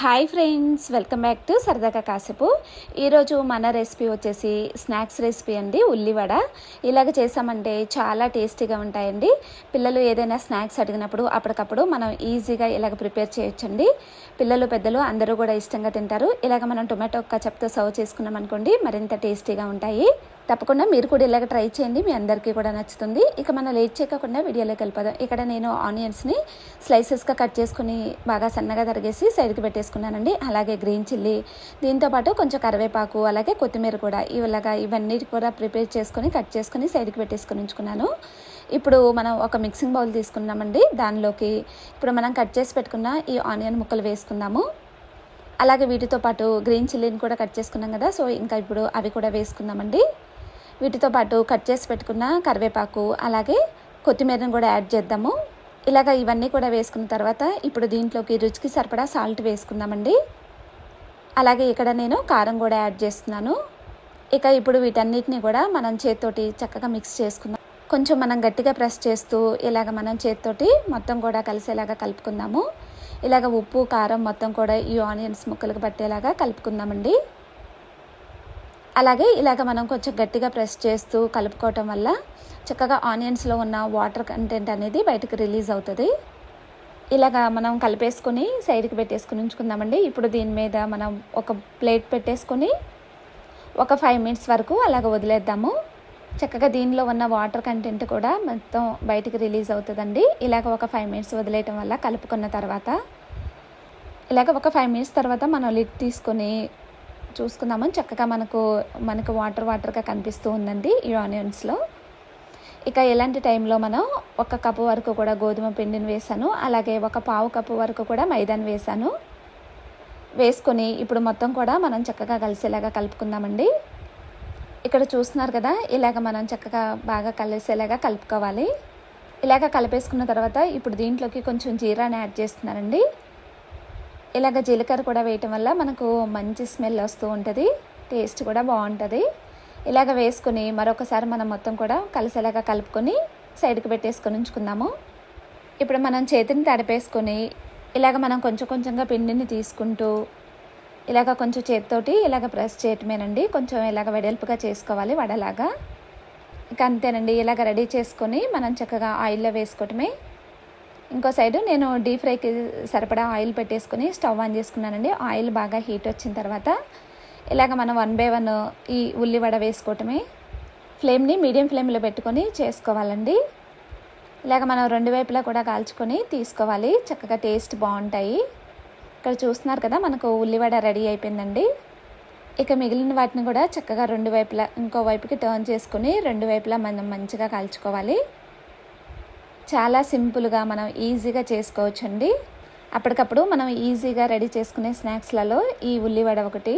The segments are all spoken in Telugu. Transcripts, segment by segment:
Hi friends welcome back to సరదాగా కాసేపు ఈరోజు మన రెసిపీ వచ్చేసి స్నాక్స్ రెసిపీ అండి ఉల్లివడ ఇలాగ చేసామంటే చాలా టేస్టీగా ఉంటాయండి. పిల్లలు ఏదైనా స్నాక్స్ అడిగినప్పుడు అప్పటికప్పుడు మనం ఈజీగా ఇలాగ ప్రిపేర్ చేయొచ్చండి. పిల్లలు పెద్దలు అందరూ కూడా ఇష్టంగా తింటారు. ఇలాగ మనం టొమాటో కచప్తో సర్వ్ చేసుకున్నాం అనుకోండి మరింత టేస్టీగా ఉంటాయి. తప్పకుండా మీరు కూడా ఇలాగ ట్రై చేయండి. మీ అందరికీ కూడా నచ్చుతుంది. ఇక మనం లేట్ చేయకుండా వీడియోలోకి వెళ్ళిపోదాం. ఇక్కడ నేను ఆనియన్స్ని స్లైసెస్గా కట్ చేసుకుని బాగా సన్నగా తరిగేసి సైడ్కి పెట్టేసుకున్నానండి. అలాగే గ్రీన్ చిల్లీ దీంతోపాటు కొంచెం కరివేపాకు అలాగే కొత్తిమీర కూడా ఇలాగా ఇవన్నీ కూడా ప్రిపేర్ చేసుకొని కట్ చేసుకుని సైడ్కి పెట్టేసుకుని ఉంచుకున్నాను. ఇప్పుడు మనం ఒక మిక్సింగ్ బౌల్ తీసుకున్నామండి. దానిలోకి ఇప్పుడు మనం కట్ చేసి పెట్టుకున్న ఈ ఆనియన్ ముక్కలు వేసుకుందాము. అలాగే వీటితో పాటు గ్రీన్ చిల్లీని కూడా కట్ చేసుకున్నాం కదా. సో ఇంకా ఇప్పుడు అవి కూడా వేసుకుందామండి. వీటితో పాటు కట్ చేసి పెట్టుకున్న కరివేపాకు అలాగే కొత్తిమీరను కూడా యాడ్ చేద్దాము. ఇలాగ ఇవన్నీ కూడా వేసుకున్న తర్వాత ఇప్పుడు దీంట్లోకి రుచికి సరిపడా సాల్ట్ వేసుకుందామండి. అలాగే ఇక్కడ నేను కారం కూడా యాడ్ చేస్తున్నాను. ఇక ఇప్పుడు వీటన్నిటిని కూడా మనం చేతితోటి చక్కగా మిక్స్ చేసుకుందాం. కొంచెం మనం గట్టిగా ప్రెస్ చేస్తూ ఇలాగ మనం చేతితోటి మొత్తం కూడా కలిసేలాగా కలుపుకుందాము. ఇలాగ ఉప్పు కారం మొత్తం కూడా ఈ ఆనియన్స్ ముక్కలకు పట్టేలాగా కలుపుకుందామండి. అలాగే ఇలాగ మనం కొంచెం గట్టిగా ప్రెస్ చేస్తూ కలుపుకోవటం వల్ల చక్కగా ఆనియన్స్లో ఉన్న వాటర్ కంటెంట్ అనేది బయటకు రిలీజ్ అవుతుంది. ఇలాగ మనం కలిపేసుకొని సైడ్కి పెట్టేసుకుని ఉంచుకుందామండి. ఇప్పుడు దీని మీద మనం ఒక ప్లేట్ పెట్టేసుకొని ఒక ఫైవ్ మినిట్స్ వరకు అలాగ వదిలేద్దాము. చక్కగా దీనిలో ఉన్న వాటర్ కంటెంట్ కూడా మొత్తం బయటికి రిలీజ్ అవుతుందండి. ఇలాగ ఒక ఫైవ్ మినిట్స్ వదిలేయటం వల్ల కలుపుకున్న తర్వాత ఇలాగ ఒక ఫైవ్ మినిట్స్ తర్వాత మనం లిడ్ తీసుకొని చూసుకుందాము చక్కగా మనకు మనకు వాటర్ వాటర్గా కనిపిస్తూ ఉందండి ఈ ఆనియన్స్లో. ఇక ఎలాంటి టైంలో మనం ఒక కప్పు వరకు కూడా గోధుమ పిండిని వేసాను అలాగే ఒక పావు కప్పు వరకు కూడా మైదాని వేసాను. వేసుకొని ఇప్పుడు మొత్తం కూడా మనం చక్కగా కలిసేలాగా కలుపుకుందామండి. ఇక్కడ చూస్తున్నారు కదా ఇలాగ మనం చక్కగా బాగా కలిసేలాగా కలుపుకోవాలి. ఇలాగ కలిపేసుకున్న తర్వాత ఇప్పుడు దీంట్లోకి కొంచెం జీరాని యాడ్ చేస్తున్నారండి ఇలాగ జీలకర్ర కూడా వేయటం వల్ల మనకు మంచి స్మెల్ వస్తూ ఉంటుంది టేస్ట్ కూడా బాగుంటుంది. ఇలాగ వేసుకొని మరొకసారి మనం మొత్తం కూడా కలిసేలాగా కలుపుకొని సైడ్కి పెట్టేసుకొని ఉంచుకుందాము. ఇప్పుడు మనం చేతిని తడిపేసుకొని ఇలాగ మనం కొంచెం కొంచెంగా పిండిని తీసుకుంటూ ఇలాగ కొంచెం చేతితోటి ఇలాగ ప్రెస్ చేయటమేనండి. కొంచెం ఇలాగ వెడల్పుగా చేసుకోవాలి వడలాగా. ఇక అంతేనండి. ఇలాగ రెడీ చేసుకొని మనం చక్కగా ఆయిల్లో వేసుకోవటమే ఇంకో సైడ్ నేను డీప్ ఫ్రైకి సరిపడా ఆయిల్ పెట్టేసుకొని స్టవ్ ఆన్ చేసుకున్నానండి. ఆయిల్ బాగా హీట్ వచ్చిన తర్వాత ఇలాగ మనం వన్ బై వన్ ఈ ఉల్లివడ వేసుకోవటమే. ఫ్లేమ్ని మీడియం ఫ్లేమ్లో పెట్టుకొని చేసుకోవాలండి. ఇలాగ మనం రెండు వైపులా కూడా కాల్చుకొని తీసుకోవాలి. చక్కగా టేస్ట్ బాగుంటాయి. ఇక్కడ చూస్తున్నారు కదా మనకు ఉల్లివడ రెడీ అయిపోయిందండి. ఇక మిగిలిన వాటిని కూడా చక్కగా రెండు వైపులా ఇంకో వైపుకి టర్న్ చేసుకొని రెండు వైపులా మనం మంచిగా కాల్చుకోవాలి. చాలా సింపుల్గా మనం ఈజీగా చేసుకోవచ్చండి. అప్పటికప్పుడు మనం ఈజీగా రెడీ చేసుకునే స్నాక్స్లలో ఈ ఉల్లివడ ఒకటి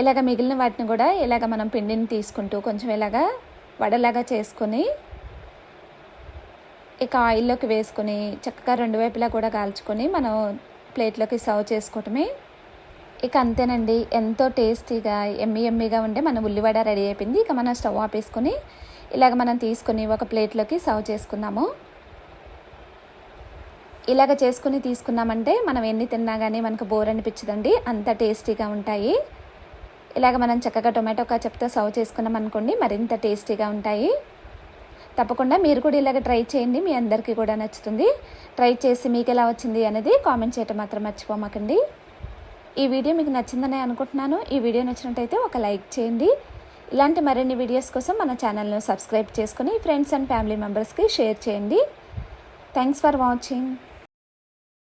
ఇలాగ మిగిలిన వాటిని కూడా ఇలాగ మనం పిండిని తీసుకుంటూ కొంచెం ఇలాగా వడలాగా చేసుకొని ఇక ఆయిల్లోకి వేసుకొని చక్కగా రెండు వైపులా కూడా కాల్చుకొని మనం ప్లేట్లోకి సర్వ్ చేసుకోవటమే. ఇక అంతేనండి. ఎంతో టేస్టీగా ఎమ్మి ఎమ్మిగా ఉండే మన ఉల్లివడ రెడీ అయిపోయింది. ఇక మనం స్టవ్ ఆపేసుకొని ఇలాగ మనం తీసుకొని ఒక ప్లేట్లోకి సర్వ్ చేసుకుందాము. ఇలాగ చేసుకుని తీసుకున్నామంటే మనం ఎన్ని తిన్నా కానీ మనకు బోర్ అనిపించదండి. అంత టేస్టీగా ఉంటాయి. ఇలాగ మనం చక్కగా టొమాటో కచప్తో సర్వ్ చేసుకున్నాం అనుకోండి మరింత టేస్టీగా ఉంటాయి. తప్పకుండా మీరు కూడా ఇలాగ ట్రై చేయండి. మీ అందరికీ కూడా నచ్చుతుంది. ట్రై చేసి మీకు ఎలా వచ్చింది అనేది కామెంట్ చేయటం మాత్రం మర్చిపోమాకండి. ఈ వీడియో మీకు నచ్చిందని అనుకుంటున్నాను. ఈ వీడియో నచ్చినట్టయితే ఒక లైక్ చేయండి. ఇలాంటి మరిన్ని వీడియోస్ కోసం మన ఛానల్ను సబ్స్క్రైబ్ చేసుకుని ఫ్రెండ్స్ అండ్ ఫ్యామిలీ మెంబర్స్కి షేర్ చేయండి. Thanks for watching